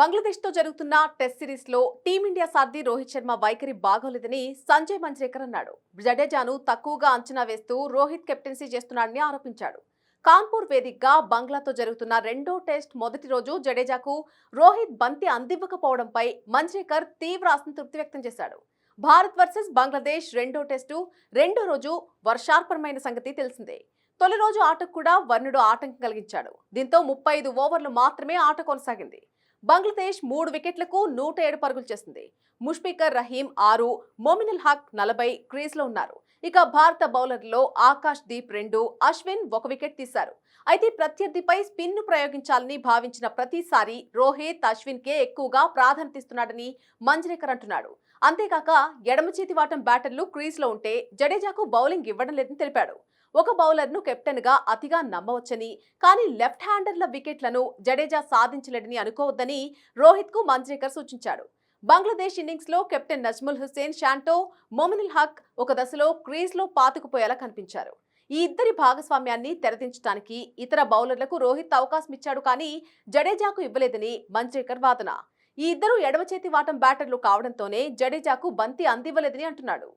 బంగ్లాదేశ్తో జరుగుతున్న టెస్ట్ సిరీస్లో టీమిండియా సార్థి రోహిత్ శర్మ వైఖరి బాగోలేదని సంజయ్ మంజ్రేకర్ అన్నాడు. జడేజాను తక్కువగా అంచనా వేస్తూ రోహిత్ కెప్టెన్సీ చేస్తున్నాడని ఆరోపించాడు. కాన్పూర్ వేదికగా బంగ్లాతో జరుగుతున్న రెండో టెస్ట్ మొదటి రోజు జడేజాకు రోహిత్ బంతి అందివ్వకపోవడంపై మంజ్రేకర్ తీవ్ర అసంతృప్తి వ్యక్తం చేశాడు. భారత్ వర్సెస్ బంగ్లాదేశ్ రెండో టెస్టు రెండో రోజు వర్షార్పణమైన సంగతి తెలిసిందే. తొలి రోజు ఆటకు కూడా వర్ణుడు ఆటంకం కలిగించాడు. దీంతో ముప్పై ఐదు ఓవర్లు మాత్రమే ఆట కొనసాగింది. బంగ్లాదేశ్ మూడు వికెట్లకు నూట ఏడు పరుగులు చేసింది. ముష్ఫికర్ రహీం ఆరు మోమినుల్ హక్ నలభై క్రీజ్లో ఉన్నారు. ఇక భారత బౌలర్లో ఆకాష్ దీప్ రెండు అశ్విన్ ఒక వికెట్ తీశారు. అయితే ప్రత్యర్థిపై స్పిన్ ప్రయోగించాలని భావించిన ప్రతిసారి రోహిత్ అశ్విన్ కే ఎక్కువగా ప్రాధాన్యత ఇస్తున్నాడని మంజ్రేకర్ అంటున్నాడు. అంతేకాక ఎడమ చేతి వాటం బ్యాటర్లు క్రీజ్లో ఉంటే జడేజాకు బౌలింగ్ ఇవ్వడం లేదని తెలిపాడు. ఒక బౌలర్ను కెప్టెన్గా అతిగా నమ్మవచ్చని కానీ లెఫ్ట్ హ్యాండర్ల వికెట్లను జడేజా సాధించలేడని అనుకోవద్దని రోహిత్కు మంజ్రేకర్ సూచించాడు. బంగ్లాదేశ్ ఇన్నింగ్స్లో కెప్టెన్ నజ్ముల్ హుస్సేన్ షాంటో మొమినుల్ హక్ ఒక దశలో క్రీజ్లో పాతుకుపోయేలా కనిపించారు. ఈ ఇద్దరి భాగస్వామ్యాన్ని తెరదించడానికి ఇతర బౌలర్లకు రోహిత్ అవకాశం ఇచ్చాడు కానీ జడేజాకు ఇవ్వలేదని మంజ్రేకర్ వాదన. ఈ ఇద్దరు ఎడమ చేతి వాటం బ్యాటర్లు కావడంతోనే జడేజాకు బంతి అందివ్వలేదని అంటున్నాడు.